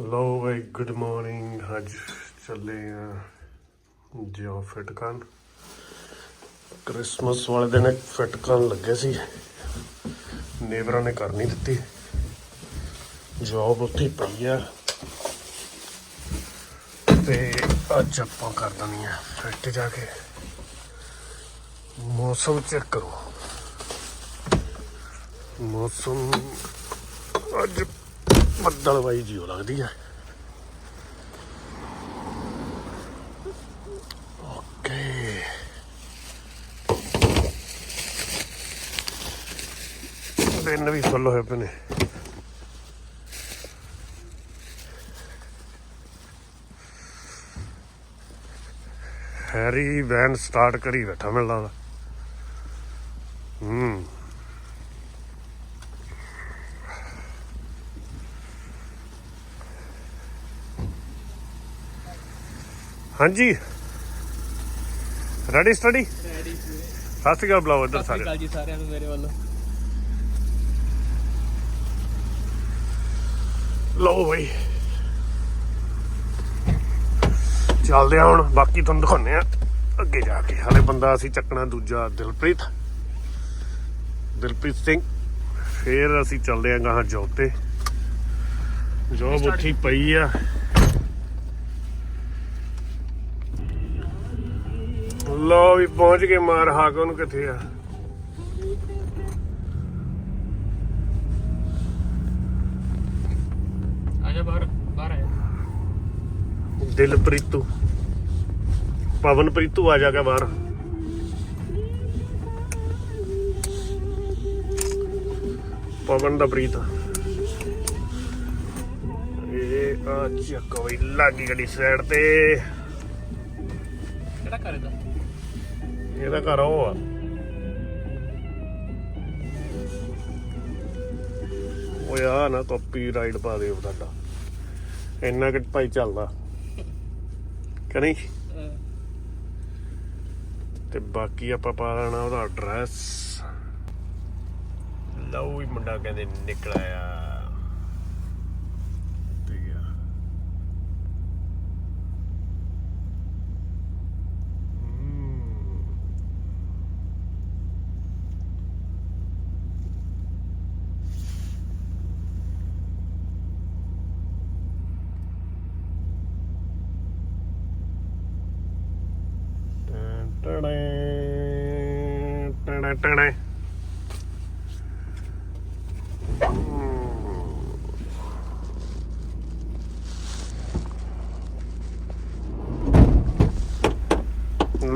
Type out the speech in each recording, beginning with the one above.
ਲੋ ਬਈ good morning ਅੱਜ ਚੱਲੇ ਆ ਜਿਓ ਫਿਟ ਕਰਨ। ਕ੍ਰਿਸਮਸ ਵਾਲੇ ਦਿਨ ਫਿਟ ਕਰਨ ਲੱਗੇ ਸੀ। ਨੇਬਰਾਂ ਨੇ ਕਰ ਨਹੀਂ ਦਿੱਤੀ। ਜੌਬ ਉੱਥੇ ਪਈ ਆ। ਤੇ ਅੱਜ ਆਪਾਂ ਕਰ ਦਣੀ ਆ ਫਿੱਟ ਜਾ ਕੇ। ਮੌਸਮ ਚੈੱਕ ਕਰੋ। ਮੌਸਮ ਅੱਜ ਬੱਦਲਵਾਈ ਜੀਓ ਲੱਗਦੀ ਹੈ ਓਕੇ। ਦਿਨ ਵੀ ਫੁੱਲ ਹੋਏ ਪਏ ਨੇ। ਹੈਰੀ ਵੈਨ ਸਟਾਰਟ ਕਰੀ ਬੈਠਾ ਮੈਨੂੰ ਲੱਗਦਾ ਹੂੰ ਹਾਂਜੀ। ਰੈਡੀ ਸਟੱਡੀ ਰੈਡੀ ਸਤਿ ਸ਼੍ਰੀ ਅਕਾਲ ਬੁਲਾਓ ਇੱਧਰ ਸਤਿ ਸ਼੍ਰੀ ਸਾਰੇ ਅਕਾਲ ਜੀ ਸਾਰਿਆਂ ਨੂੰ ਮੇਰੇ ਵੱਲੋਂ। ਲਓ ਬਈ। ਚੱਲਦੇ ਆ ਹੁਣ ਬਾਕੀ ਤੁਹਾਨੂੰ ਦਿਖਾਉਂਦੇ ਆ। ਅੱਗੇ ਜਾ ਕੇ। ਹਾਲੇ ਬੰਦਾ ਅਸੀਂ ਚੱਕਣਾ ਦੂਜਾ ਦਿਲਪ੍ਰੀਤ। ਦਿਲਪ੍ਰੀਤ ਸਿੰਘ। ਫੇਰ ਅਸੀਂ ਚੱਲਦੇ ਆ ਗਾਹਾਂ ਜੋਬ ਤੇ ਜੋਬ ਉੱਠੀ ਪਈ ਆ। ਲੋ ਵੀ ਪਹੁੰਚ ਕੇ ਮਾਰ ਹਾਕ ਉਹਨੂੰ ਕਿੱਥੇ ਆ? ਬਾਹਰ ਬਾਹਰ ਆ ਦਿਲਪ੍ਰੀਤੂ ਪਵਨਪ੍ਰੀਤੂ ਆ ਜਾ ਕੇ ਬਾਹਰ। ਪਵਨ ਦਾ ਪ੍ਰੀਤ। ਇਹ ਆ ਚੱਕ ਵੀ ਲੱਗੀ ਗੱਡੀ ਸਾਈਡ ਤੇ। ਇਹਦਾ ਘਰ ਉਹ ਆ। ਓਏ ਆ ਨਾ ਕਾਪੀਰਾਈਟ ਪਾ ਦਿਓ ਤੁਹਾਡਾ। ਇੰਨਾ ਕਿ ਭਾਈ ਚੱਲਦਾ। ਕਿ ਤੇ ਬਾਕੀ ਆਪਾਂ ਪਾ ਲੈਣਾ ਉਹਦਾ ਐਡਰੈਸ ਲਓ ਵੀ ਮੁੰਡਾ ਕਹਿੰਦੇ ਨਿਕਲ ਆਇਆ।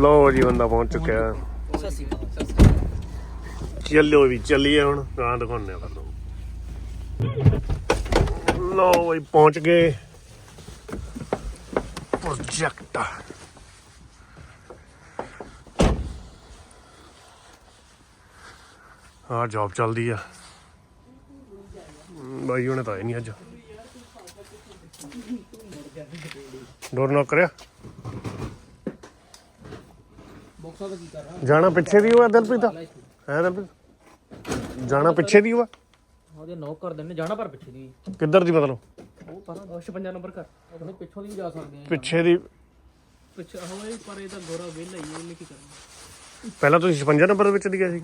ਲੋ ਜੀ ਬੰਦਾ ਪਹੁੰਚ ਚੁੱਕਿਆ। ਚੱਲਿਓ ਵੀ ਚੱਲੀਏ ਹੁਣ। ਗਾਂ ਦਿਖਾਉਣੇ ਆ ਤੁਹਾਨੂੰ। ਲੋ ਵੀ ਪਹੁੰਚ ਗਏ। ਪ੍ਰੋਜੈਕਟ ਹਾਂ ਜੌਬ ਚੱਲਦੀ ਆ। ਬਾਈ ਉਹਨੇ ਤਾਂ ਆਏ ਨਹੀਂ ਅੱਜ। ਡੋਰ ਨੌਕ ਕਰਿਆ ਬੋਕਸਾ ਦਾ ਕੀ ਕਰ ਰਹਾ ਜਾਣਾ ਪਿੱਛੇ ਦੀ ਹੋਆ ਦਿਲਪ੍ਰੀਤ? ਹੈ ਦਿਲਪ੍ਰੀਤ? ਜਾਣਾ ਪਿੱਛੇ ਦੀ ਹੋਆ? ਉਹਦੇ ਨੌਕ ਕਰ ਦਿੰਨੇ ਜਾਣਾ ਪਰ ਪਿੱਛੇ ਦੀ। ਕਿੱਧਰ ਦੀ ਮਤਲਬ? ਉਹ ਪਰਾਂ 256 ਨੰਬਰ ਕਰ ਉਹਨੇ ਪਿੱਛੋਂ ਦੀ ਵੀ ਜਾ ਸਕਦੇ ਆ। ਪਿੱਛੇ ਦੀ ਪਿੱਛੇ ਹੋਏ ਪਰ ਇਹ ਤਾਂ ਗੋਰਾ ਵਿਹਲਾ ਹੀ ਹੈ, ਇਹਨੇ ਕੀ ਕਰਨਾ। ਪਹਿਲਾਂ ਤੁਸੀਂ 56 ਨੰਬਰ ਵਿੱਚ ਦੀ ਗਏ ਸੀ।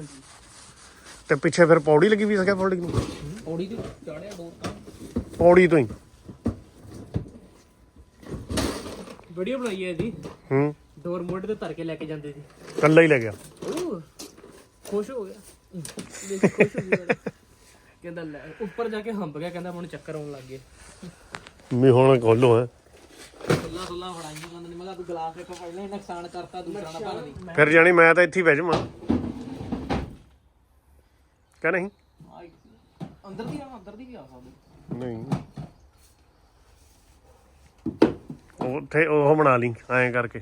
ਤੇ ਪਿੱਛੇ ਫਿਰ ਪੌੜੀ ਲੱਗੀ ਵੀ ਸਕਿਆ ਫੋਲਡਿੰਗ ਨੂੰ? ਔੜੀ ਦੀ ਚਾੜਿਆ ਦੋ ਤਾਂ। ਪੌੜੀ ਤੋਂ ਹੀ। ਵੀਡੀਓ ਬਣਾਈ ਹੈ ਇਹਦੀ। ਹੂੰ। ਡੋਰ ਮੋਡ ਤੇ ਧਰ ਕੇ ਲੈ ਕੇ ਜਾਂਦੇ ਸੀ ਕੱਲਾ ਹੀ ਲੈ ਗਿਆ। ਉਹ ਖੁਸ਼ ਹੋ ਗਿਆ। ਦੇਖ ਕੇ ਖੁਸ਼ ਹੋ ਗਿਆ। ਕਹਿੰਦਾ ਲੈ ਉੱਪਰ ਜਾ ਕੇ ਹੰਬ ਗਿਆ ਕਹਿੰਦਾ ਮੈਨੂੰ ਚੱਕਰ ਆਉਣ ਲੱਗ ਗਏ। ਵੀ ਹੁਣ ਖੋਲੋ ਹੈ। ਸੁੱਲਾ ਸੁੱਲਾ ਫੜਾਈਆਂ ਬੰਦ ਨੇ ਮੈਂ ਕਿਹਾ ਤੂੰ ਗਲਾਸ ਇੱਕ ਫੜ ਲੈ ਨੁਕਸਾਨ ਕਰਤਾ ਦੂਸਰਾ ਨਾ ਭਰ ਦੀ ਫਿਰ ਜਾਣੀ ਮੈਂ ਤਾਂ ਇੱਥੇ ਹੀ ਬਹਿ ਜਾਵਾਂ। ਕਹ ਨਹੀਂ? ਇੱਕ- ਅੰਦਰ ਦੀ ਆ ਅੰਦਰ ਦੀ ਵੀ ਆ ਸਕਦੀ ਨਹੀਂ। ਉੱਥੇ ਉਹ ਬਣਾ ਲਈ ਐਂ ਕਰਕੇ।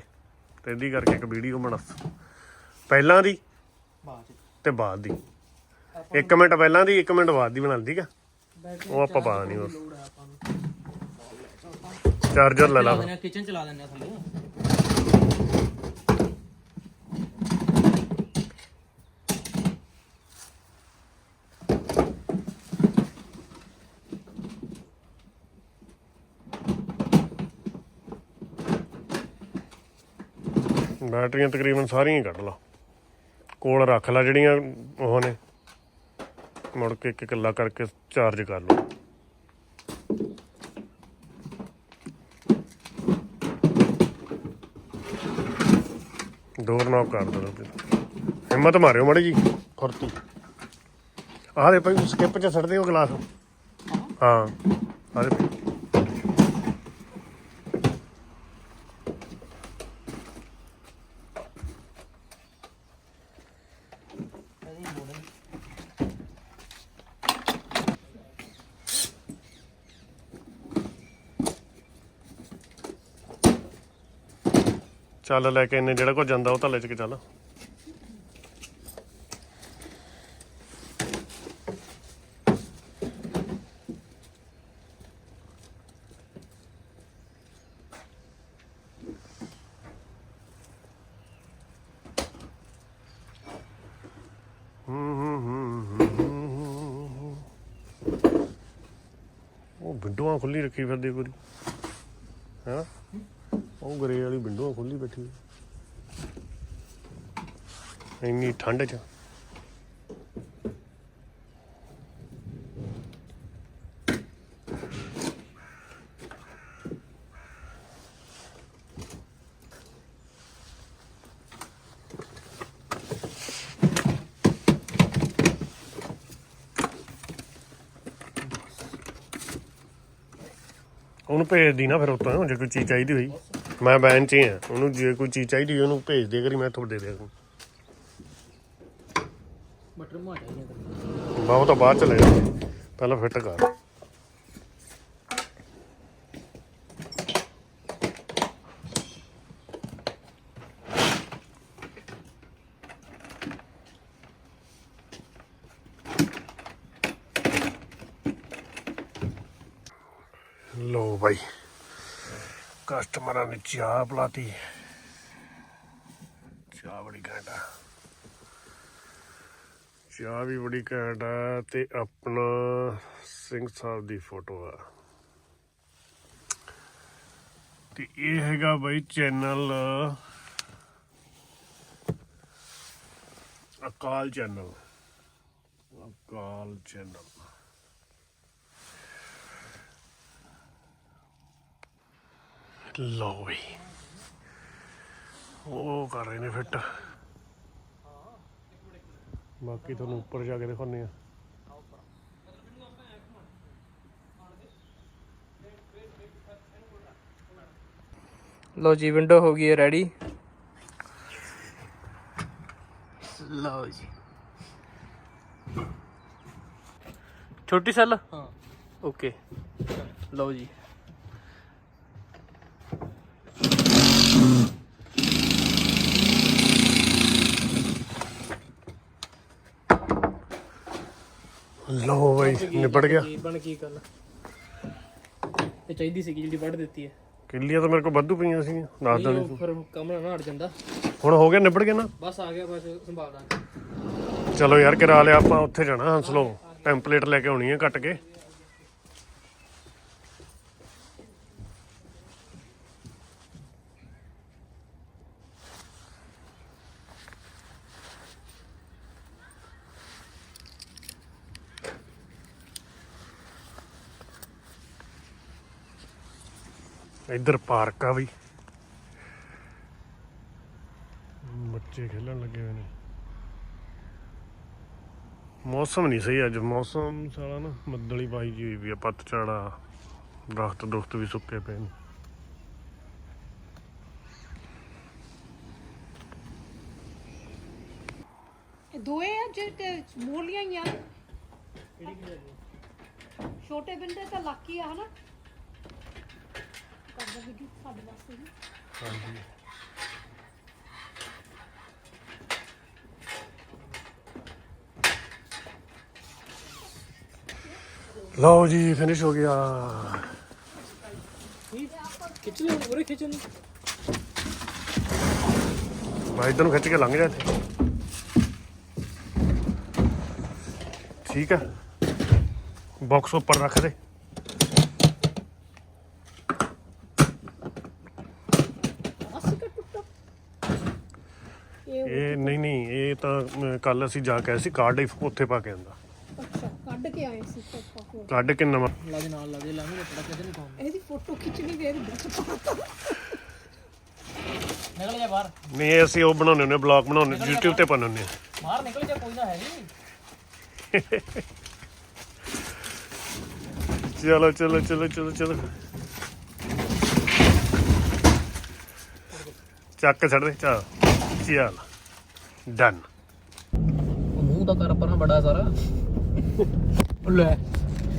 ਤੇ ਇਹਦੀ ਕਰਕੇ ਇੱਕ ਵੀਡੀਓ ਬਣਾ ਪਹਿਲਾਂ ਦੀ ਤੇ ਬਾਅਦ ਦੀ। 1 ਮਿੰਟ ਪਹਿਲਾਂ ਦੀ 1 ਮਿੰਟ ਬਾਅਦ ਦੀ ਬਣਾ ਠੀਕ ਆ? ਉਹ ਆਪਾਂ ਪਾ ਨਹੀਂ ਚਾਰਜਰ ਲੈ ਲਾ। ਕਿਚਨ ਚਲਾ ਦਿੰਦੇ ਆ ਥੱਲੇ। ਬੈਟਰੀਆਂ ਤਕਰੀਬਨ ਸਾਰੀਆਂ ਹੀ ਕੱਢ ਲਾ। ਕੋਲ ਰੱਖ ਲੈ ਜਿਹੜੀਆਂ ਉਹ ਨੇ। ਮੁੜ ਕੇ ਇੱਕ ਇਕੱਲਾ ਕਰਕੇ ਚਾਰਜ ਕਰ ਲਓ। ਡੋਰ ਨੌਕ ਕਰ ਦੋ ਹਿੰਮਤ ਮਾਰਿਓ ਮੜੀ ਜੀ। ਫੁਰਤੀ ਆਹ ਦੇ ਭਾਈ ਸਕਿਪ ਚ ਛੱਡ ਦਿਓ ਗਲਾਸ। ਹਾਂ। ਆਹ ਦੇ ਚੱਲ ਲੈ ਕੇ ਇੰਨੇ ਜਿਹੜਾ ਕੋ ਜਾਂਦਾ ਉਹ ਤਾਂ ਲੈ ਕੇ ਚੱਲ। ਉਹ ਵਿੰਡੋਆਂ ਖੁੱਲੀ ਰੱਖੀ ਫਿਰਦੀ ਪੂਰੀ। ਹੈ? ਉਹ ਗਰੇ ਵਾਲੀ ਵਿੰਡੋ ਖੁੱਲੀ ਬੈਠੀ ਹੈ। ਇੰਨੀ ਠੰਡ ਚ ਉਹਨੂੰ ਭੇਜਦੀ ਨਾ ਫਿਰ ਉਤੋਂ, ਜੇ ਕੋਈ ਚੀਜ਼ ਚਾਹੀਦੀ ਹੋਈ ਮੈਂ ਬੈਨ 'ਚ ਹੀ ਆ। ਉਹਨੂੰ ਜੇ ਕੋਈ ਚੀਜ਼ ਚਾਹੀਦੀ ਉਹਨੂੰ ਭੇਜ ਦੇ ਕਰੀ ਮੈਂ ਤੁਹਾਡੇ ਦੇ ਦੂੰ ਬਟਰ ਮਾ ਚਾਹੀਦਾ ਬਾਹੋਂ ਤਾਂ ਬਾਅਦ ਚ ਲੈ ਜਾ ਪਹਿਲਾਂ ਫਿੱਟ ਕਰ ਲੋ ਭਾਈ ਕਸਟਮਰਾਂ ਨੇ ਚਾਹ ਪਲਾਤੀ ਚਾਹ ਬੜੀ ਘੈਂਟ ਆ। ਚਾਹ ਵੀ ਬੜੀ ਘੈਂਟ ਆ ਤੇ ਆਪਣਾ ਸਿੰਘ ਸਾਹਿਬ ਦੀ ਫੋਟੋ ਆ। ਤੇ ਇਹ ਹੈਗਾ ਬਈ channel, Akal channel. Akal channel. ਲਓ ਬਈ ਉਹ ਕਰ ਰਹੇ ਨੇ ਫਿੱਟ। ਬਾਕੀ ਤੁਹਾਨੂੰ ਉੱਪਰ ਜਾ ਕੇ ਦਿਖਾਉਂਦੇ ਆ ਲੋ ਜੀ ਵਿੰਡੋ ਹੋ ਗਈ ਹੈ ਰੈਡੀ ਲਓ ਜੀ। ਛੋਟੀ ਸੈੱਲ ਹਾਂ। ਓਕੇ ਲਓ ਜੀ। ਲਓ ਬਈ ਨਿਬੜ ਗਿਆ। ਬਣ ਕੀ ਗੱਲ? ਇਹ ਚਾਹੀਦੀ ਸੀ ਜਿਹੜੀ ਵੱਢ ਦਿੱਤੀ ਹੈ। ਕਿੱਲੀਆਂ ਤਾਂ ਮੇਰੇ ਕੋਲ ਵਾਧੂ ਪਈਆਂ ਸੀ ਦੱਸ ਉਹ ਫਿਰ ਕੰਮ ਨਾ ਹਟ ਜਾਂਦਾ। ਹੁਣ ਹੋ ਗਿਆ ਨਿਬੜ ਗਿਆ ਨਾ? ਬਸ ਆ ਗਿਆ ਬਸ ਸੰਭਾਲ ਦਾਂਗੇ ਚਲੋ ਯਾਰ ਕਰਾ ਲਿਆ ਆਪਾਂ ਉੱਥੇ ਜਾਣਾ ਹੰਸਲੋ ਟੈਂਪਲੇਟ ਲੈ ਕੇ ਆਉਣੀ ਆ ਕੱਟ ਕੇ। ਇੱਧਰ ਪਾਰਕ ਆ ਵੀ। ਬੱਚੇ ਖੇਲਣ ਲੱਗੇ ਹੋਏ ਨੇ। ਮੌਸਮ ਨਹੀਂ ਸਹੀ ਅੱਜ। ਮੌਸਮ ਸਾਲਾ ਨਾ ਬੱਦਲੀ ਪਾਈ ਜੀ ਹੋਈ ਵੀ ਆ ਪੱਤਝੜਾ ਦਰਖਤ ਦੁਖਤ ਵੀ ਸੁੱਕੇ ਪਏ ਨੇ। ਇਹ ਦੋਏ ਆ ਜਿਹੜੇ ਮੋਲੀਆਂ ਹੀ ਆ। ਛੋਟੇ ਬਿੰਦੇ ਤਾਂ ਲਾਕੀ ਆ ਹਨਾ? ਕਰਦਾ ਵੀਡੀਓ ਸਾਡੇ ਵਾਸਤੇ ਵੀ ਹਾਂਜੀ। ਲਓ ਜੀ ਫਿਨਿਸ਼ ਹੋ ਗਿਆ। ਲਿਓ ਉਰੇ ਖਿੱਚਣ। ਮੈਂ ਇਧਰ ਨੂੰ ਖਿੱਚ ਕੇ ਲੰਘ ਜਾ ਇੱਥੇ। ਠੀਕ ਆ। ਬਾਕਸ ਉੱਪਰ ਰੱਖ ਦੇ ਬਸ ਕਿ ਟੁੱਟਾ ਨਹੀਂ ਨਹੀਂ ਇਹ ਤਾਂ ਕੱਲ ਅਸੀਂ ਜਾ ਕੇ ਆਏ ਸੀ ਕਾਰਡ ਉੱਥੇ ਪਾ ਕੇ ਆਂਦਾ। ਅੱਛਾ ਕੱਢ ਕੇ ਆਏ ਸੀ ਕੋਲ ਕੱਢ ਕੇ ਨਵਾਂ। ਲਾ ਦੇ ਨਾਲ ਲਾ ਦੇ ਲਾਵੇਂ ਰੋਟੜਾ ਕਿਤੇ ਨਹੀਂ ਪਾਉਂਦਾ। ਇਹਦੀ ਫੋਟੋ ਖਿੱਚਣੀ ਵੇਰ ਵਿੱਚ ਪਾਤਾ ਨਿਕਲ ਜਾ ਬਾਹਰ। ਨਹੀਂ ਅਸੀਂ ਉਹ ਬਣਾਉਂਦੇ ਹੁੰਦੇ ਬਲੌਗ ਬਣਾਉਂਦੇ YouTube ਤੇ ਪਾਉਂਦੇ ਹੁੰਦੇ ਹਾਂ। ਬਾਹਰ ਨਿਕਲ ਜਾ ਕੋਈ ਨਾ ਹੈ ਨਹੀਂ ਚਲੋ ਚਲੋ ਚਲੋ ਚਲੋ ਚਲੋ। ਚੱਕ ਛੱਡ ਦੇ ਚਾ ਚੱਲ। ਡਨ ਮੂੰਹ ਦਾ ਕਰ ਪਰਾਂ ਬੜਾ ਸਾਰਾ। ਲੈ।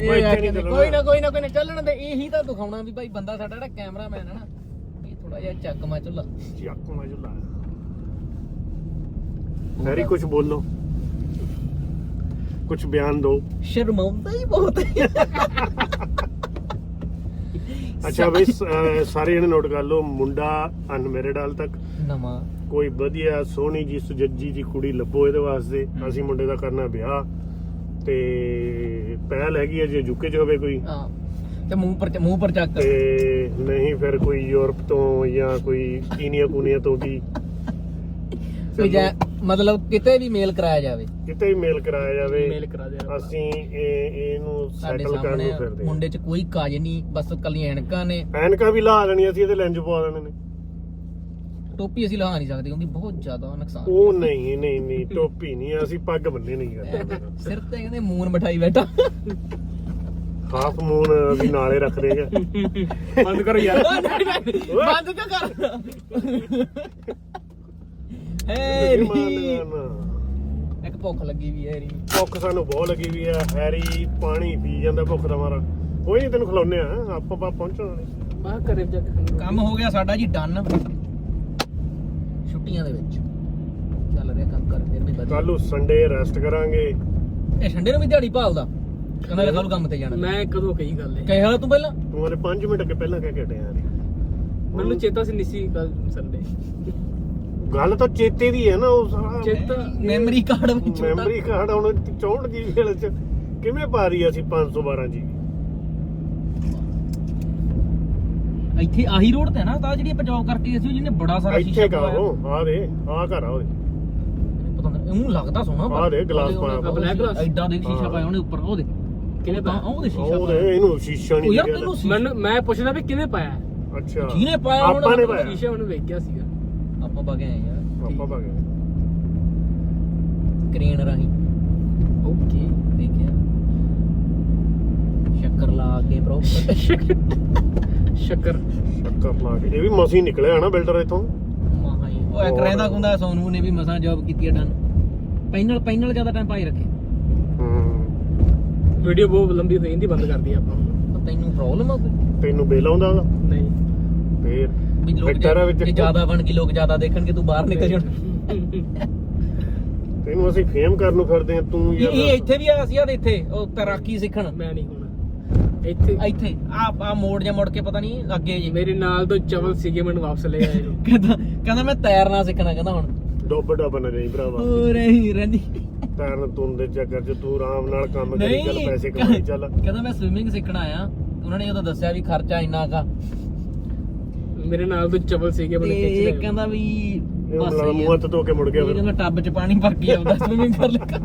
ਇਹ ਆ। ਕੋਈ ਨਾ ਕੋਈ ਨਾ ਕੋਈ ਨਾ ਚੱਲਣ ਦੇ। ਇਹੀ ਤਾਂ ਦਿਖਾਉਣਾ ਵੀ ਭਾਈ ਬੰਦਾ ਸਾਡਾ ਜਿਹੜਾ ਕੈਮਰਾਮੈਨ ਹੈ ਨਾ ਇਹ ਥੋੜਾ ਜਿਹਾ ਚੱਕ ਮਾ ਚੁੱਲਾ ਚੱਕ ਮੈਂ ਜੁਲਾ ਵੈਰੀ ਕੁਝ ਬੋਲੋ। ਕੁਝ ਬਿਆਨ ਦਿਓ। ਸ਼ਰਮਾਉਂਦਾ ਹੀ ਬਹੁਤ ਹੈ। ਅੱਛਾ ਬਈ ਸਾਰੇ ਜਣੇ ਨੋਟ ਕਰ ਲਓ। ਮੁੰਡਾ ਅਨਮੈਰਿਡ ਹਾਲ ਤੱਕ। ਨਵਾਂ। ਕੋਈ ਵਧੀਆ ਸੋਹਣੀ ਜੀ ਸੁਜੱਜੀ ਜੀ ਕੁੜੀ ਲੱਭੋ ਇਹਦੇ ਵਾਸਤੇ ਅਸੀਂ ਮੁੰਡੇ ਦਾ ਕਰਨਾ ਵਿਆਹ। ਤੇ ਪਹਿਲ ਹੈਗੀ ਹੈ ਜੇ ਯੂਕੇ ਚ ਹੋਵੇ ਕੋਈ। ਹਾਂ। ਤੇ ਮੂੰਹ ਪਰ ਮੂੰਹ ਪਰ ਚੱਕ। ਤੇ ਨਹੀਂ ਫਿਰ ਕੋਈ ਯੂਰਪ ਤੋਂ ਜਾਂ ਕੋਈ ਕੀਨੀਆ ਕੂਨੀਆ ਤੋਂ ਵੀ। ਵੀ ਜਾਂ ਮਤਲਬ ਕਿਤੇ ਵੀ ਮੇਲ ਕਰਾਇਆ ਜਾਵੇ। ਕਿਤੇ ਵੀ ਮੇਲ ਕਰਾਇਆ ਜਾਵੇ ਮੇਲ ਕਰਾ ਦੇ ਅਸੀਂ ਇਹ ਇਹਨੂੰ ਸੈਟਲ ਕਰਨ ਨੂੰ ਫਿਰਦੇ। ਮੁੰਡੇ 'ਚ ਕੋਈ ਕਾਜ ਨਹੀਂ ਬਸ ਕੱਲੀਆਂ ਐਨਕਾਂ ਨੇ। ਐਨਕਾਂ ਵੀ ਲਾ ਦੇਣੀਆਂ ਸੀ ਇਹਦੇ ਲੈਂਜ ਪਵਾ ਦੇਣੇ ਨੇ। ਟੋਪੀ ਅਸੀਂ ਲਹਾ ਨਹੀਂ ਸਕਦੇ ਉਹਦੀ ਬਹੁਤ ਜ਼ਿਆਦਾ ਨੁਕਸਾਨ ਉਹ ਨਹੀਂ ਨਹੀਂ ਨਹੀਂ ਟੋਪੀ ਨਹੀਂ ਅਸੀਂ ਪੱਗ ਬੰਨੇ ਨਹੀਂ ਕਰਦੇ। ਸਿਰ ਤੇ ਕਹਿੰਦੇ ਮੂਨ ਮਠਾਈ ਬੈਠਾ। ਹਾਫ ਮੂਨ ਅਸੀਂ ਨਾਲੇ ਰੱਖ ਦੇਗਾ ਬੰਦ ਕਰੋ ਯਾਰ। ਬੰਦ ਕਿਉਂ ਕਰ? ਇੱਕ ਭੁੱਖ ਲੱਗੀ ਵੀ ਹੈ ਰੀ ਭੁੱਖ ਸਾਨੂੰ ਬਹੁਤ ਲੱਗੀ ਵੀ ਆ ਹੈਰੀ ਪਾਣੀ ਪੀ ਜਾਂਦਾ ਭੁੱਖ ਦਾ ਮਾਰਾ। ਕੋਈ ਨਹੀਂ ਤੈਨੂੰ ਖਿਲਾਉਨੇ ਆ ਆਪਾਂ ਆਪਾਂ ਪਹੁੰਚਣਾ ਨਹੀਂ। ਆ ਕਰੇ ਜਾ ਕੰਮ ਹੋ ਗਿਆ ਸਾਡਾ ਜੀ ਡਨ। ਛੁੱਟੀਆਂ ਦੇ ਵਿੱਚ ਚੱਲ ਰਿਹਾ ਕੰਮ ਕਰ ਫਿਰ ਵੀ ਵਧੀਆ। ਕੱਲ ਨੂੰ ਸੰਡੇ ਰੈਸਟ ਕਰਾਂਗੇ। ਇਹ ਠੰਡੇ ਨੂੰ ਵੀ ਦਿਹਾੜੀ ਭਾਲਦਾ। ਕਹਿੰਦਾ ਲੈ ਕੱਲ ਕੰਮ ਤੇ ਜਾਣਾ। ਮੈਂ ਕਦੋਂ ਕਹੀ ਗੱਲ ਹੈ ਕਹੇ ਹਾਲਾ ਤੂੰ ਪਹਿਲਾਂ। ਤੂੰ ਹਲੇ 5 ਮਿੰਟ ਅੱਗੇ ਪਹਿਲਾਂ ਕਹਿ ਕੇ ਹਟਿਆ ਯਾਰ। ਮੈਨੂੰ ਚੇਤਾ ਸੀ ਨਿਸੀ ਕੱਲ ਸੰਡੇ ਗੱਲ ਤਾਂ ਚੇਤੇ ਦੀ ਹੈ ਨਾ ਉਹ ਸਾਰਾ ਚੇਤਾ ਮੈਮਰੀ ਕਾਰਡ ਵਿੱਚ। ਮੈਮਰੀ ਕਾਰਡ ਹੁਣ 64 ਜੀਬੀ ਵਾਲੇ ਚ ਕਿਵੇਂ ਪਾ ਰਹੀ ਆ ਅਸੀਂ 512 ਜੀਬੀ ਇੱਥੇ ਆਹੀ ਰੋਡ ਤੇ ਨਾ ਤਾਂ ਜਿਹੜੀ ਆਪਾਂ ਜੌਬ ਕਰਕੇ ਗਏ ਸੀ ਜਿਹਨੇ ਬੜਾ ਸਾਰਾ ਸ਼ੀਸ਼ਾ ਇੱਥੇ ਕਾ ਪਵਾਇਆ। ਉਹ ਆ ਦੇ ਆ ਘਰ ਆ ਉਹਦੇ। ਪਤਾ ਨਹੀਂ ਉਹਨੂੰ ਲੱਗਦਾ ਸੋਹਣਾ ਆਹ ਦੇ, ਗਲਾਸ ਪਾਇਆ ਉਹਦੇ- black glass? ਐਡਾ ਦੇ ਸ਼ੀਸ਼ਾ ਹਾਂ। ਪਾਇਆ ਉਹਨੇ ਉੱਪਰ ਉਹਦੇ ਕਿਹਨੇ ਤਾਂ ਪਾਇਆ? ਉਹਦੇ ਸ਼ੀਸ਼ਾ ਉਹਦੇ ਪਾਇਆ। ਇਹਨੂੰ ਸ਼ੀਸ਼ਾ ਉਹ ਨਹੀਂ ਯਾਰ ਤੈਨੂੰ ਮੈਨੂੰ ਮੈਂ ਪੁੱਛਦਾ ਵੀ ਕਿਹਨੇ ਪਾਇਆ? ਅੱਛਾ। ਜਿਹਨੇ ਪਾਇਆ ਹੁਣ ਆਪਾਂ ਨੇ ਪਾਇਆ। ਸ਼ੀਸ਼ੇ ਉਹਨੂੰ ਵੇਖ ਗਿਆ ਸੀਗਾ। ਆਪਾਂ ਕੇ ਆਏ ਯਾਰ ਆਪਾਂ ਪਾ ਗਏ ਕ੍ਰੇਨ ਰਾਹੀਂ। ਓਕੇ ਦੇਖਿਆ। ਸ਼ੱਕਰ ਲਾ ਕੇ ਬ్రో ਸ਼ੱਕਰ। ਸ਼ੱਕਰ ਲਾ ਕੇ। ਇਹ ਵੀ ਮਸੀਂ ਨਿਕਲਿਆ ਨਾ ਬਿਲਡਰ ਇਥੋਂ। ਮਹਾ ਹੀ। ਉਹ ਇੱਕ ਰਹਿੰਦਾ ਹੁੰਦਾ ਸੋਨੂ ਨੇ ਵੀ ਮਸਾਂ ਜੌਬ ਕੀਤੀ ਹੈ ਡਨ ਪੈਨਲ ਪੈਨਲ ਜ਼ਿਆਦਾ ਟਾਈਮ ਪਾਈ ਰੱਖੇ। ਹੂੰ। ਵੀਡੀਓ ਬਹੁਤ ਲੰਬੀ ਹੋਈ ਜਾਂਦੀ ਬੰਦ ਕਰ ਦਈਏ ਆਪਾਂ। ਤਾਂ ਤੈਨੂੰ ਪ੍ਰੋਬਲਮ ਆ ਕੋਈ? ਤੈਨੂੰ ਬਿੱਲ ਆਉਂਦਾ ਉਹਦਾ? ਨਹੀਂ। ਫੇਰ ਵੀ ਲੋਕ ਵਿੱਚ। ਜੇ ਜ਼ਿਆਦਾ ਬਣ ਗਈ ਲੋਕ ਜ਼ਿਆਦਾ ਦੇਖਣਗੇ ਤੂੰ ਬਾਹਰ ਨਿਕਲ ਜਾਣਾ। ਤੈਨੂੰ ਅਸੀਂ ਫੇਮ ਕਰਨ ਨੂੰ ਫਿਰਦੇ ਆ ਤੂੰ ਇਹ ਯਾਰ। ਇਹ ਇੱਥੇ ਵੀ ਆਇਆ ਸੀ ਯਾਰ ਇੱਥੇ। ਉਹ ਤੈਰਾਕੀ ਸਿੱਖਣ। ਮੈਂ ਨਹੀਂ ਹੋਣਾ। ਇੱਥੇ। ਇੱਥੇ। ਆ ਆ ਮੋੜ ਜਾਂ ਮੁੜ ਕੇ ਪਤਾ ਨਹੀਂ ਅੱਗੇ ਜੀ। ਮੇਰੇ ਨਾਲ ਦੋ ਚਵਲ ਸੀਗੇ ਮੈਨੂੰ ਵਾਪਸ ਲੈ ਆਏ ਨੇ ਕਹਿੰਦਾ ਕਹਿੰਦਾ ਮੈਂ ਤੈਰਨਾ ਸਿੱਖਣਾ ਕਹਿੰਦਾ ਹੁਣ। ਡੁੱਬ ਡੁੱਬ ਨਾ ਰਹੀ ਭਰਾਵਾ। ਹੋ ਰਹੀ ਰਹਿੰਦੀ। ਤੈਰਨ ਤੁਰਨ ਦੇ ਚੱਕਰ 'ਚ ਤੂੰ ਆਰਾਮ ਨਾਲ ਕੰਮ ਕਰੀ ਚੱਲ ਨਹੀਂ। ਪੈਸੇ ਕਮਾਈ ਚੱਲ। ਕਹਿੰਦਾ ਮੈਂ ਸਵਿਮਿੰਗ ਸਿੱਖਣਾ ਆ ਉਹਨਾਂ ਨੇ ਉਹਦਾ ਦੱਸਿਆ ਵੀ ਖਰਚਾ ਇੰਨਾ ਕਾ ਮੇਰੇ ਨਾਲ ਦੋ ਚਵਲ ਸੀਗੇ ਤੇ ਮੈਨੂੰ ਖਿੱਚ ਇਹ ਲਏ ਕਹਿੰਦਾ ਵੀ ਇਹ ਬਸ ਨਾਲ ਸਹੀ ਮੂੰਹ ਆ। ਹੱਥ ਧੋ ਕੇ ਮੁੜ ਗਿਆ ਇਹ ਫਿਰ। ਕਹਿੰਦਾ ਟੱਬ 'ਚ ਪਾਣੀ ਭਰ ਕੇ ਆਉਂਦਾ ਸਵਿਮਿੰਗ ਕਰ ਲਿਆ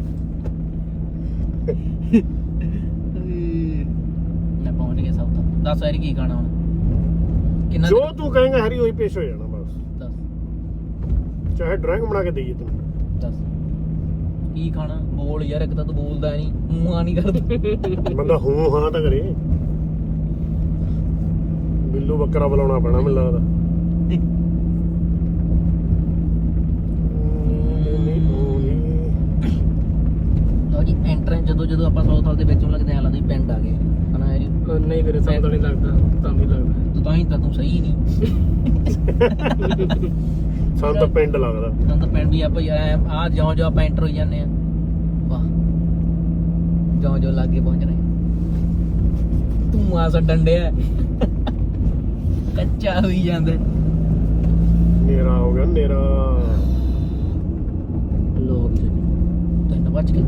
ਮੈਂ ਪਹੁੰਚ ਗਿਆ ਸਭ ਤੋਂ ਦੱਸ ਵਾਰੀ ਕੀ ਖਾਣਾ ਹੁਣ ਕਿੰਨਾ ਜੋ ਤੂੰ ਕਹੇਂਗਾ ਹਰੀ ਹੋਈ ਪੇਸ਼ ਹੋ ਜਾਣਾ ਬਸ। ਦੱਸ। ਚਾਹੇ ਡਰਾਇੰਗ ਬਣਾ ਕੇ ਦੇਈਏ ਤੈਨੂੰ ਦੱਸ। ਕੀ ਖਾਣਾ? ਬੋਲ ਯਾਰ ਇੱਕ ਤਾਂ ਤੂੰ ਬੋਲਦਾ ਨਹੀਂ ਮੂੰਹ ਨਹੀਂ ਕਰਦਾ। ਬੰਦਾ ਹੂੰ ਹਾਂ ਤਾਂ ਕਰੇ। ਬਿੱਲੂ ਬੱਕਰਾ ਬੁਲਾਉਣਾ ਪੈਣਾ ਮੈਨੂੰ ਲੱਗਦਾ। ਲਓ ਜੀ ਐਂਟਰੈਂਸ ਜਦੋਂ ਜਦੋਂ ਆਪਾਂ ਸਾਊਥ ਹਾਲ ਦੇ ਵਿੱਚ ਨੂੰ ਲੱਗਦੇ ਆ ਲੱਗਦਾ ਪਿੰਡ ਆ ਗਏ। ਅਹ ਨਹੀਂ ਵੀਰੇ ਸਾਨੂੰ ਤਾਂ ਨਹੀਂ ਲੱਗਦਾ ਤਾਂ ਵੀ ਲੱਗਦਾ। ਤੂੰ ਤਾਂ ਹੀ ਤਾਂ ਤੂੰ ਸਹੀ ਨਹੀਂ। ਸਾਨੂੰ ਤਾਂ ਪਿੰਡ ਲੱਗਦਾ। ਤਾਂ ਤਾਂ ਪਿੰਡ ਵੀ ਆਪਾਂ ਯਾਰ ਆ ਜਿਉਂ ਜਿਉਂ ਆਪਾਂ ਐਂਟਰ ਹੋਈ ਜਾਂਦੇ ਆ। ਵਾਹ। ਜਿਉਂ ਜਿਉਂ ਲਾਗੇ ਪਹੁੰਚ ਰਹੇ। ਤੂੰ ਆ ਸਾ ਡੰਡਿਆ। ਕੱਚਾ ਹੋਈ ਜਾਂਦਾ। ਨੇਰਾ ਹੋ ਗਿਆ ਨੇਰਾ। ਲੋਕ ਜੀ ਤਿੰਨ ਵੱਜ ਗਏ ਹੋ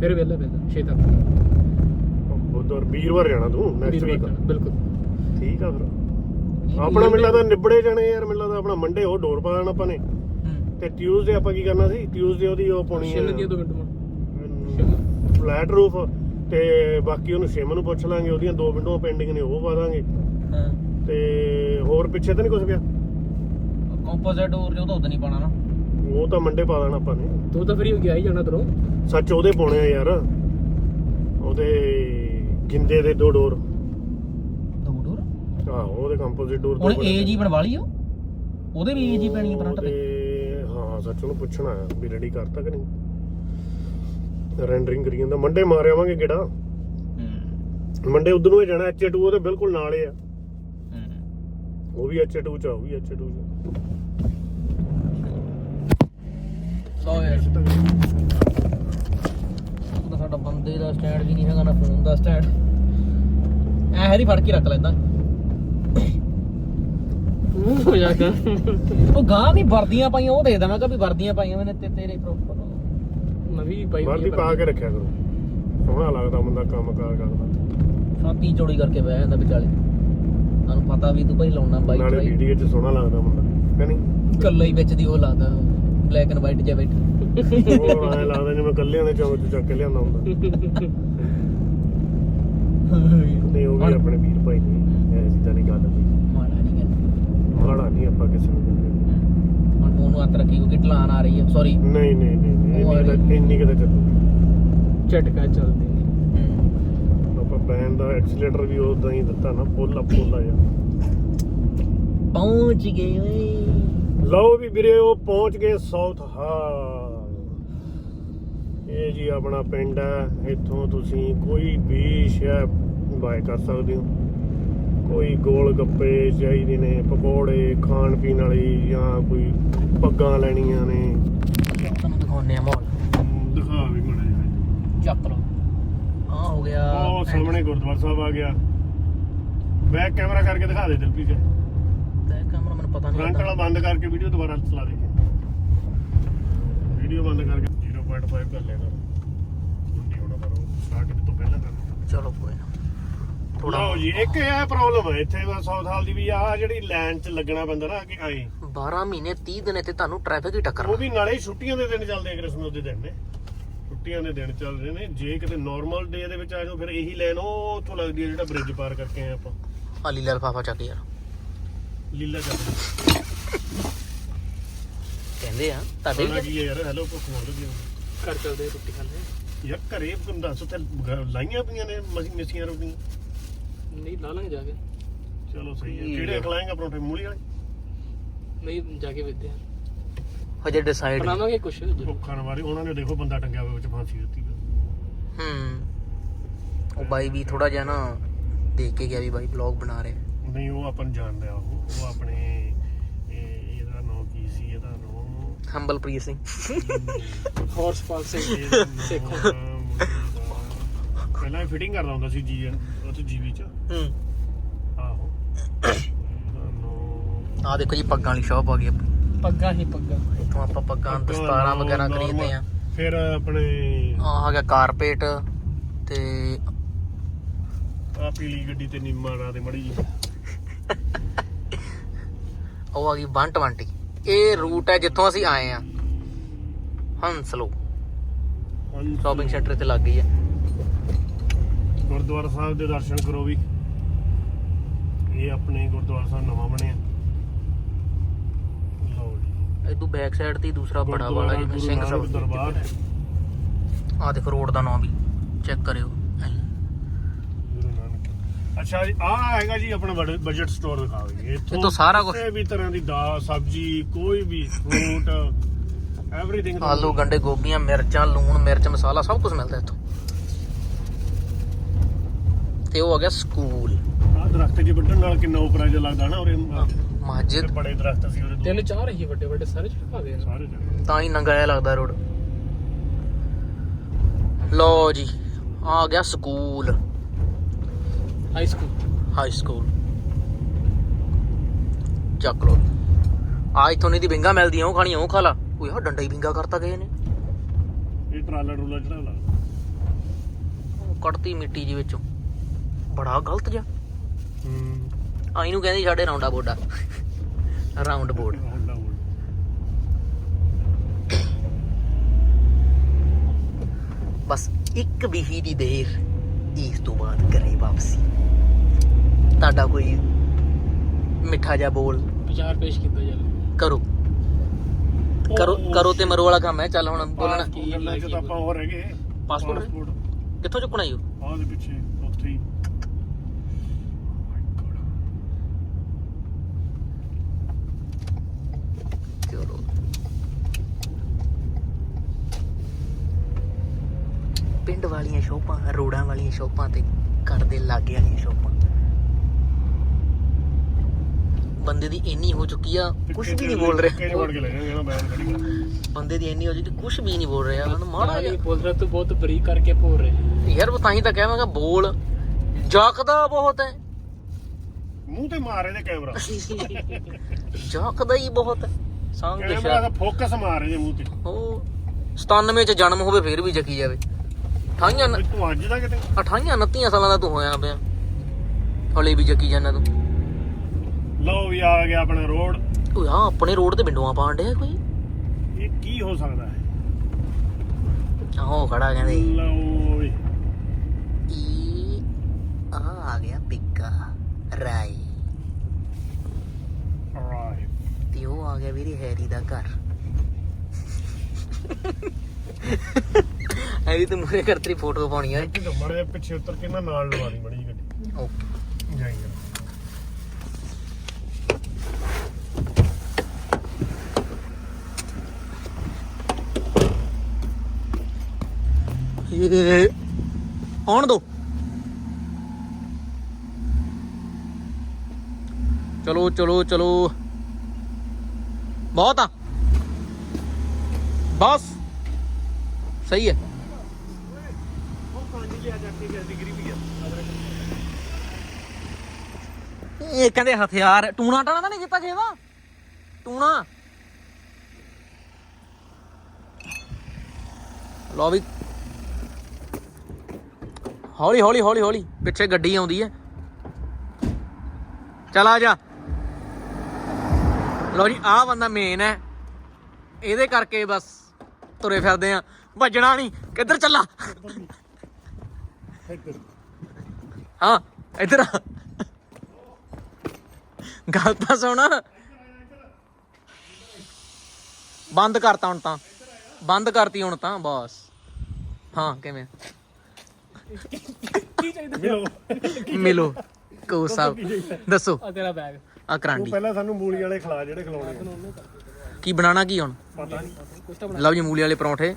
ਫਿਰ ਵੇਲਾ ਵੇਲਾ 6 ਤੱਕ। ਬੁੱਧਵਾਰ ਵੀਰਵਾਰ ਜਾਣਾ ਤੂੰ ਨੈਕਸਟ ਵੀਕ ਬਿਲਕੁਲ। ਠੀਕ ਆ ਫਿਰ। ਆਪਣਾ ਮਿਲਦਾ ਤਾਂ ਨਿਬੜੇ ਜਾਣੇ ਯਾਰ ਮਿਲਦਾ ਤਾਂ ਆਪਣਾ ਮੰਡੇ ਉਹ ਡੋਰ ਪਾ ਦੇਣਾ ਆਪਾਂ ਨੇ। ਹੂੰ। ਤੇ ਟਿਊਜ਼ਡੇ ਆਪਾਂ ਕੀ ਕਰਨਾ ਸੀ? ਟਿਊਜ਼ਡੇ ਉਹਦੀ ਉਹ ਪਾਉਣੀ ਛਿੱਲ ਕੇ ਦੋ ਮਿੰਟ ਮਾ ਫਲੈਟ ਰੂਫ। ਤੇ ਬਾਕੀ ਉਹਨੂੰ ਸਿਮ ਨੂੰ ਪੁੱਛ ਲਾਂਗੇ ਉਹਦੀਆਂ ਦੋ ਵਿੰਡੋ ਪੈਂਡਿੰਗ ਨੇ ਉਹ ਪਾ ਦਾਂਗੇ। ਹਾਂ। ਤੇ ਹੋਰ ਪਿੱਛੇ ਤਾਂ ਨਹੀਂ ਕੁਝ ਪਿਆ ਕੰਪੋਜ਼ਿਟ ਹੋਰ ਜੋ ਤਾਂ ਉਦੋਂ ਨਹੀਂ ਪਾਣਾ ਨਾ। ਉਹ ਤਾਂ ਮੰਡੇ ਪਾ ਦੇਣਾ ਆਪਾਂ ਨੇ। ਤੂੰ ਤਾਂ ਫਰੀ ਹੋ ਗਿਆ ਹੀ ਜਾਣਾ ਤਰੋਂ। ਸੱਚ ਉਹਦੇ ਪਾਉਣੇ ਆ ਯਾਰ। ਉਹਦੇ ਗਿੰਦੇ ਦੇ ਦੋ ਡੋਰ। ਦੋ ਡੋਰ? ਆਹੋ ਉਹਦੇ ਕੰਪੋਜ਼ਿਟ ਡੋਰ ਹੁਣ ਏਜ ਹੀ ਬਣਵਾ ਲਈ ਉਹ ਉਹਦੇ ਵੀ ਏਜ ਹੀ ਪੈਣੀ ਹੈ ਫਰੰਟ ਤੇ। ਉਹਦੇ- ਹਾਂ ਸੱਚ ਉਹਨੂੰ ਪੁੱਛਣਾ ਆ ਵੀ ਰੈਡੀ ਕਰਤਾ ਕਿ ਨਹੀਂ। ਰੈਂਡਰਿੰਗ ਕਰੀ ਜਾਂਦਾ। ਮੰਡੇ ਮਾਰ ਆਵਾਂਗੇ ਕਿਹੜਾ ਹੂੰ। ਮੰਡੇ ਉਧਰ ਨੂੰ ਹੀ ਜਾਣਾ HA2 ਉਹਦੇ ਬਿਲਕੁਲ ਨਾਲ ਹੀ ਆ। ਹੂੰ। ਉਹ ਵੀ HA2 ਚ ਆ ਉਹ ਵੀ HA2 ਚ ਸੋ ਯਾਰ ਉਹ ਤਾਂ ਸਾਡਾ ਬੰਦੇ ਦਾ ਸਟੈਂਡ ਵੀ ਨਹੀਂ ਹੈਗਾ ਨਾ ਫੋਨ ਦਾ ਸਟੈਂਡ ਐ ਹੈਰੀ ਫੜ ਕੇ ਰੱਖ ਲੈਂਦਾ। ਹੋ ਜਾਗਾ ਉਹ ਗਾਂ ਵੀ ਵਰਦੀਆਂ ਪਾਈਆਂ ਉਹ ਦੇ ਦੇਣਾ ਕਿ ਵੀ ਵਰਦੀਆਂ ਪਾਈਆਂ ਮੈਨੇ ਤੇ ਤੇਰੇ ਪ੍ਰੋਪਰ ਨਵੀਂ ਪਾਈ ਵਰਦੀ ਪਾ ਕੇ ਰੱਖਿਆ ਕਰੋ। ਸੋਹਣਾ ਲੱਗਦਾ ਬੰਦਾ ਕੰਮ ਕਾਰ ਕਰਦਾ। ਛਾਤੀ ਚੌੜੀ ਕਰਕੇ ਬਹਿ ਜਾਂਦਾ ਵਿਚਾਲੇ। ਤੁਹਾਨੂੰ ਪਤਾ ਵੀ ਤੂੰ ਭਾਈ ਲਾਉਣਾ ਬਾਈਕ ਨਾਲੇ ਵੀਡੀਓ 'ਚ ਸੋਹਣਾ ਲੱਗਦਾ ਬੰਦਾ। ਨਹੀਂ? ਕੱਲਾ ਹੀ ਵਿੱਚ ਦੀ ਉਹ ਲਾਦਾ ਬਲੈਕ ਐਂਡ ਵਾਈਟ ਜਿਹਾ ਬੈਠਾ। ਉਹ ਐਂ ਲੱਗਦਾ ਜਿਵੇਂ ਕੱਲਿਆਂ ਨੇ ਚੌਂਕ 'ਚ ਚੱਕ ਕੇ ਲਿਆਂਦਾ ਹੁੰਦਾ। ਨਹੀਂ ਉਹ ਵੀ ਆਪਣੇ ਵੀਰ ਭਾਈ ਨੇ ਐਸੀ ਤਾਂ ਨਹੀਂ ਗੱਲ ਕੋਈ ਮਾੜਾ ਨਹੀਂ ਗੱਲ। ਮਾੜਾ ਨਹੀਂ ਆਪਾਂ ਕਿਸੇ ਨੂੰ ਕਹਿੰਦੇ। ਹੁਣ ਫੋਨ ਨੂੰ ਹੱਥ ਰੱਖੀ ਕਿਉਂਕਿ ਢਲਾਨ ਆ ਰਹੀ ਹੈ। ਸੌਰੀ ਨਹੀਂ ਨਹੀਂ ਨਹੀਂ ਨਹੀਂ, ਆ ਇੰਨੀ ਤਾਂ ਇੰਨੀ ਕਿਤੇ ਚੱਲੂ। ਝਟਕਾ ਚੱਲਦੇ ਨੇ ਆਪਾਂ ਬੈਂਡ ਦਾ ਐਕਸੀਲੇਟਰ ਵੀ ਉਦਾਂ ਹੀ ਦਿੱਤਾ ਨਾ ਫੁੱਲ ਅਪ ਫੁੱਲ ਆ ਜਾ ਪਹੁੰਚ ਗਏ ਓਏ। ਲਓ ਵੀ ਵੀਰੇ ਉਹ ਪਹੁੰਚ ਗਏ ਸਾਊਥ ਹਾਲ ਇਹ ਜੀ ਆਪਣਾ ਪਿੰਡ ਹੈ ਇੱਥੋਂ ਤੁਸੀਂ ਕੋਈ ਵੀ ਸ਼ੈ ਬਾਏ ਕਰ ਸਕਦੇ ਹੋ। ਕੋਈ ਗੋਲ ਗੱਪੇ ਚਾਹੀਦੇ ਨੇ ਪਕੌੜੇ ਖਾਣ ਪੀਣ ਵਾਲੀ ਜਾਂ ਕੋਈ ਪੱਗਾਂ ਲੈਣੀਆਂ ਨੇ। ਤੁਹਾਨੂੰ ਦਿਖਾਉਂਦੇ ਆ ਮਾਹੌਲ। ਦਿਖਾ ਵੀ ਮੜਾ ਚੱਕ ਲਓ। ਆ ਹੋ ਗਿਆ ਉਹ ਸਾਹਮਣੇ ਗੁਰਦੁਆਰਾ ਸਾਹਿਬ ਆ ਗਿਆ। ਬੈਕ ਕੈਮਰਾ ਕਰਕੇ ਦਿਖਾ ਦੇ ਦਿਲਪੀ ਕੇ ਪਤਾ ਨਹੀਂ ਫਰੰਟ ਵਾਲਾ ਬੰਦ ਕਰਕੇ ਵੀਡੀਓ ਦੁਬਾਰਾ ਚਲਾ ਦੇ। ਵੀਡੀਓ ਬੰਦ ਕਰਕੇ 0.5 ਕਰ ਲੈਣਾ ਨਹੀਂ ਹੋਣਾ ਪਰ ਉਹ ਸਟਾਰਟ ਤੋਂ ਪਹਿਲਾਂ ਕਰਨਾ ਚਲੋ ਕੋਈ ਨਾ। ਥੋੜਾ ਲਓ ਜੀ ਇੱਕ ਇਹ ਪ੍ਰੋਬਲਮ ਹੈ ਇੱਥੇ ਦਾ ਹਾਲ ਦੀ ਵੀ ਆ ਜਿਹੜੀ ਲਾਈਨ 'ਚ ਲੱਗਣਾ ਪੈਂਦਾ ਨਾ ਕਿ ਆਏ 12 ਮਹੀਨੇ 30 ਦਿਨ ਤੇ ਤੁਹਾਨੂੰ ਟ੍ਰੈਫਿਕ ਹੀ ਟੱਕਰ ਉਹ ਵੀ ਨਾਲੇ ਛੁੱਟੀਆਂ ਦੇ ਦਿਨ ਚੱਲਦੇ ਆ ਕ੍ਰਿਸਮਸ ਦੇ ਦਿਨ ਨੇ। ਛੁੱਟੀਆਂ ਦੇ ਦਿਨ ਚੱਲਦੇ ਨੇ। ਜੇ ਕਿਤੇ ਨਾਰਮਲ ਡੇ ਦੇ ਵਿੱਚ ਆ ਜਾਓ ਫਿਰ ਇਹੀ ਲਾਈਨ ਉਹ ਉੱਥੋਂ ਲੱਗਦੀ ਹੈ ਜਿਹੜਾ ਬ੍ਰਿਜ ਪਾਰ ਕਰਕੇ ਆਏ ਆਪਾਂ। ਆ ਲੀਲਾ ਲਫਾਫਾ ਚੱਕ ਯਾਰ। ਲੀਲਾ ਚੱਲਦੀ ਕਹਿੰਦੇ ਆ ਤੁਹਾਡੇ ਖਾਣਾ ਵੀ ਕੀ ਹੈ? ਯਾਰ ਹੈਲੋ ਭੁੱਖ ਮਰ ਗਈ ਘਰ ਚੱਲਦੇ ਰੋਟੀ ਖਾਣੇ ਯਾਰ ਘਰੇ ਦੱਸ ਉੱਥੇ ਗ- ਲਾਈਆਂ ਪਈਆਂ ਨੇ ਮਸੀਂ ਮਿਸੀਆਂ ਰੋਟੀਆਂ। ਨਹੀਂ ਲਾ ਲਾਂਗੇ ਜਾ ਕੇ। ਚਲੋ ਸਹੀ ਹੈ। ਕਿਹੜੇ। ਖਲਾਏਗਾ ਪਰੌਂਠੇ ਮੂਲੀ ਵਾਲੇ? ਨਹੀਂ ਜਾ ਕੇ ਵੇਖਦੇ ਆ। ਹਜੇ ਡਿਸਾਈਡ ਬਣਾਵਾਂਗੇ ਕੁਛ? ਜ਼ਰੂਰ ਭੁੱਖਾਂ ਵਾਲੇ ਉਹਨਾਂ ਨੇ ਦੇਖੋ ਬੰਦਾ ਟੰਗਿਆ ਹੋਇਆ ਵਿੱਚ ਫਾਂਸੀ ਦਿੱਤੀ ਹੂੰ। ਉਹ ਬਾਈ ਵੀ ਥੋੜਾ ਜਿਹਾ ਨਾ ਦੇਖ ਕੇ ਗਿਆ ਵੀ ਬਾਈ ਬਲੌਗ ਬਣਾ ਰਿਹਾ। ਨਹੀਂ ਉਹ ਆਪਾਂ ਨੂੰ ਜਾਣਦਾ ਉਹ ਉਹ ਆਪਣੇ ਇਹ- ਇਹਦਾ ਨਾਮ ਕੀ ਸੀ ਇਹਦਾ ਨਾਮ ਹੰਬਲਪ੍ਰੀਤ ਸਿੰਘ। ਹਾਰਸ ਪਾਲ ਸਿੰਘ ਸਿੱਖੋ। ਪਹਿਲਾਂ ਫਿਟਿੰਗ ਕਰਦਾ ਹੁੰਦਾ ਸੀ ਜੀ ਉਹ ਤੇ ਜੀਵੀ ਚ। ਹੂੰ। ਆਹੋ। ਇਹਦਾ ਨਾਮ ਆ ਦੇਖੋ ਜੀ ਪੱਗਾਂ ਵਾਲੀ ਸ਼ਾਪ ਆ ਗਈ ਆਪਣੀ। ਪੱਗਾਂ ਹੀ ਪੱਗਾਂ। ਇੱਥੋਂ ਆਪਾਂ ਪੱਗਾਂ ਦਸਤਾਰਾਂ ਵਗੈਰਾ ਖਰੀਦਦੇ ਆ ਫਿਰ ਆਪਣੇ ਆ ਆ ਗਿਆ ਕਾਰਪੇਟ ਤੇ ਆ ਪੀਲੀ ਗੱਡੀ ਤੇ ਨੀਮਾ ਨਾਂ ਤੇ ਮੜੀ ਜੀ ਉਹ ਆ ਗਈ 120 ਇਹ ਰੂਟ ਹੈ ਜਿੱਥੋਂ ਅਸੀਂ ਆਏ ਆ ਹੰਸਲੋ। ਸ਼ਾਪਿੰਗ ਸੈਂਟਰ ਤੇ ਲੱਗ ਗਈ ਹੈ। ਗੁਰਦੁਆਰਾ ਸਾਹਿਬ ਦੇ ਦਰਸ਼ਨ ਕਰੋ ਵੀ। ਇਹ ਆਪਣੇ ਗੁਰਦੁਆਰਾ ਸਾਹਿਬ ਨਵਾਂ ਬਣਿਆ। ਲਓ ਜੀ। ਇਦੋਂ ਬੈਕ ਸਾਈਡ ਤੇ ਦੂਸਰਾ ਬੜਾ ਵਾਲਾ ਜਿਵੇਂ ਸਿੰਘ ਸਾਹਿਬ ਦਰਬਾਰ। ਆ ਦੇਖੋ ਰੋਡ ਦਾ ਨਾਮ ਵੀ। ਚੈੱਕ ਕਰਿਓ। ਅੱਛਾ ਜੀ ਆ ਹੈਗਾ ਜੀ ਆਪਣਾ ਬਜਟ ਸਟੋਰ ਦਿਖਾਓ ਜੀ। ਇੱਥੋਂ ਸਾਰਾ ਕਿਸੇ ਵੀ ਤਰ੍ਹਾਂ ਦੀ ਦਾਲ ਸਬਜ਼ੀ ਕੋਈ ਵੀ ਫਰੂਟ ਐਵਰੀਥਿੰਗ ਆਲੂ ਗੰਡੇ ਗੋਭੀਆਂ ਮਿਰਚਾਂ ਲੂਣ ਮਿਰਚ ਮਸਾਲਾ ਸਭ ਕੁਝ ਮਿਲਦਾ ਇੱਥੋਂ। ਤੇ ਉਹ ਆ ਗਿਆ ਸਕੂਲ। ਆ ਦਰਖਤ ਜੀ ਵੱਢਣ ਨਾਲ ਕਿੰਨਾ ਉਪਰਾ ਜਿਹਾ ਲੱਗਦਾ ਨਾ ਔਰ ਮਸਜਿਦ। ਬੜੇ ਦਰਖਤ ਸੀ ਉਹਦੇ ਤਿੰਨ ਚਾਰ ਹੀ ਵੱਡੇ ਵੱਡੇ ਸਾਰੇ ਝਟਕਾ ਦੇ ਸਾਰੇ ਤਾਂ ਹੀ ਨੰਗਾਇਆ ਲੱਗਦਾ ਰੋਡ। ਲੋ ਜੀ ਆ ਗਿਆ school. High school high school ਚੱਕ ਲੋ ਆ ਇਥੋਂ ਨਹੀਂ ਦੀ ਬਿੰਗਾ ਮਿਲਦੀ ਉਹ ਖਾਣੀ ਉਹ ਖਾ ਲਾ। ਓਏ ਆ ਡੰਡਾ ਹੀ ਬਿੰਗਾ ਕਰਤਾ ਗਏ ਨੇ। ਇਹ ਟਰਾਲਾ ਟਰੂਲਾ ਚੜਾ ਲਾ ਉਹ ਕੱਢਤੀ ਮਿੱਟੀ ਜੀ ਵਿੱਚੋਂ। ਬੜਾ ਗਲਤ ਜਿਹਾ। ਹੂੰ। ਆ ਇਹਨੂੰ ਕਹਿੰਦੀ ਸਾਡੇ ਰਾਉਂਡਾ ਬੋਡਾ। ਰਾਉਂਡ ਬੋਰਡ ਹੁੰਦਾ ਹੁੰਦਾ ਬਸ ਇੱਕ ਬਿਹੀ ਦੀ ਦੇਰ। ਇਸ ਤੋਂ ਬਾਅਦ ਕਰੇ ਵਾਪਸੀ। ਤੁਹਾਡਾ ਕੋਈ ਮਿੱਠਾ ਜਿਹਾ ਬੋਲ? ਵਿਚਾਰ ਪੇਸ਼ ਕੀਤਾ ਜਾਵੇ। ਕਰੋ। ਕਰੋ ਕਰੋ ਤੇ ਮਰੋ ਵਾਲਾ ਕੰਮ ਹੈ ਚੱਲ ਹੁਣ ਬੋਲਣਾ। ਕੀ ਗੱਲਾਂ ਚ ਤਾਂ ਆਪਾਂ ਹੋ ਰਹਿ ਗਏ। Passport? ਕਿੱਥੋਂ ਚੁੱਕਣਾ ਈ ਓ? ਆਹ ਦੇ ਪਿੱਛੇ ਉੱਥੇ ਹੀ ਚਲੋ ਪਿੰਡ ਵਾਲੀਆਂ ਸ਼ੋਪਾਂ ਰੋਡਾਂ ਵਾਲੀਆਂ ਸ਼ੋਪਾਂ ਤੇ ਘਰ ਦੇ ਲਾਗੇ ਵਾਲੀਆਂ ਸ਼ੋਪਾਂ। ਬੰਦੇ ਦੀ ਇੰਨੀ ਹੋ ਚੁੱਕੀ ਆ ਕੁਝ ਵੀ ਨਹੀਂ ਬੋਲ ਰਿਹਾ। ਬੰਦੇ ਦੀ ਇੰਨੀ ਹੋ ਚੁੱਕੀ ਕੁਝ ਵੀ ਨਹੀਂ ਬੋਲ ਰਿਹਾ। ਉਹਨੂੰ ਮਾੜਾ ਜਿਹਾ ਨਹੀਂ ਬੋਲ ਰਿਹਾ ਤੂੰ ਬਹੁਤ ਬਰੀਕ ਕਰਕੇ ਬੋਲ ਰਿਹਾ ਯਾਰ ਉਹ ਤਾਂ ਹੀ ਤਾਂ ਕਹਾਂਗਾ ਬੋਲ। ਜਾਕਦਾ ਬਹੁਤ ਹੈ। ਮੂੰਹ ਤੇ ਮਾਰ ਇਹਦੇ ਕੈਮਰਾ। ਜਾਕਦਾ ਹੀ ਬਹੁਤ ਹੈ। ਸੰਗ ਦਾ ਫੋਕਸ ਮਾਰ ਇਹਦੇ ਮੂੰਹ ਤੇ। ਉਹ 97 ਚ ਜਨਮ ਹੋਵੇ ਫਿਰ ਵੀ ਜਕੀ ਜਾਵੇ। ਵੀ ਤੂੰ ਅੱਜ ਦਾ ਕਿਤੇ? ਅਠਾਈਆਂ 29 ਸਾਲਾਂ ਦਾ ਤੂੰ ਹੋਇਆ ਪਿਆ। ਹਲੇ ਵੀ ਜਕੀ ਜਾਂਦਾ ਤੂੰ। ਲਓ ਵੀ ਆ ਗਿਆ ਆਪਣਾ ਰੋਡ। ਓਏ ਆ ਆਪਣੇ ਰੋਡ ਤੇ ਬਿੰਡੂਆਂ ਪਾਣ ਡਿਆ ਕੋਈ? ਇਹ ਕੀ ਹੋ ਸਕਦਾ ਹੈ? ਆਹੋ ਖੜਾ ਕਹਿੰਦੇ। ਲਓ ਵੀ। ਈ ਆ ਆ ਗਿਆ ਪਿੱਕਾ। ਰਾਈ ਰਾਈਟ ਤੇ ਉਹ ਆ ਗਿਆ ਵੀਰੇ ਹੈਰੀ ਦਾ ਘਰ। ਐ ਵੀ ਤੂੰ ਮੂਰੇ ਕਰ ਤੇਰੀ ਫੋਟੋ ਪਾਉਣੀ ਆ। ਕਿ ਮੜੇ ਪਿੱਛੇ ਉੱਤਰ ਕੇ ਨਾ ਨਾਲ ਲਵਾ ਦੀ ਬੜੀ ਗੱਡੀ ਓਕੇ ਜਾਈਂਗਾ ਇਹ ਆਉਣ ਦੋ। ਚਲੋ ਚਲੋ ਚਲੋ। ਬਹੁਤ ਆ। ਬਸ। ਸਹੀ ਹੈ ਉਹ ਕਾਂਜੀ ਲਿਆ ਜਾ ਕੇ ਕਿਸ ਦੀ ਗਰੀਬੀ ਆ ਇਹ ਕਹਿੰਦੇ ਹਥਿਆਰ, ਟੂਣਾ ਟਾਣਾ ਤਾਂ ਨਹੀਂ ਕੀਤਾ ਖੇਵਾ ਟੂਣਾ। ਲੋ ਵੀ। ਹੌਲੀ ਹੌਲੀ ਹੌਲੀ ਹੌਲੀ, ਪਿੱਛੇ ਗੱਡੀ ਆਉਂਦੀ ਹੈ। ਚਲ ਆ ਜਾ। ਲੋ ਜੀ, ਆਹ ਬੰਦਾ ਮੇਨ ਹੈ। ਇਹਦੇ ਕਰਕੇ ਬਸ ਤੁਰੇ ਫਿਰਦੇ ਆ ਵੱਜਣਾ ਨਹੀਂ। ਕਿੱਧਰ ਚੱਲਾ? ਹਾਂ ਇੱਧਰ ਆ। ਗੱਲ ਤਾਂ ਸੁਣ। ਬੰਦ ਕਰਤਾ ਹੁਣ ਤਾਂ। ਬੰਦ ਕਰਤੀ ਹੁਣ ਤਾਂ ਬਸ। ਹਾਂ ਕਿਵੇਂ? ਮਿਲੋ। ਮਿਲੋ। ਕੋ ਸਾਹਿਬ ਦੱਸੋ। ਆ ਤੇਰਾ ਬੈਗ ਆ ਕਰਾਂਡੀ। ਪਹਿਲਾਂ ਸਾਨੂੰ ਮੂਲੀ ਵਾਲੇ ਖਿਲਾ ਜਿਹੜੇ ਖਿਲਾਉਣੇ ਆ। ਕੀ ਬਣਾਣਾ ਕੀ ਹੁਣ? ਪਤਾ ਨਹੀਂ ਕੁਛ ਤਾਂ ਲਓ ਜੀ ਮੂਲੀ ਵਾਲੇ ਪਰੌਂਠੇ।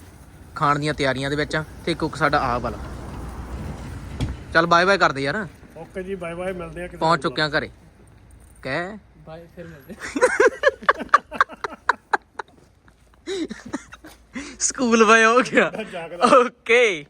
ਖਾਣ ਦੀਆਂ ਤਿਆਰੀਆਂ ਦੇ ਵਿੱਚ ਆ। ਤੇ ਕੁੱਕ ਸਾਡਾ ਆਹ ਵਾਲਾ। ਚੱਲ ਬਾਏ ਬਾਏ ਕਰਦੇ ਯਾਰ। ਓਕੇ ਜੀ ਬਾਏ ਬਾਏ ਮਿਲਦੇ ਆ ਕਿਤੇ ਪਹੁੰਚ ਚੁੱਕਿਆ ਘਰੇ। ਕਹਿ। ਬਾਏ ਫਿਰ ਮਿਲਦੇ। ਸਕੂਲ ਬਾਏ ਹੋ ਗਿਆ। ਜਾਗਦਾ। ਓਕੇ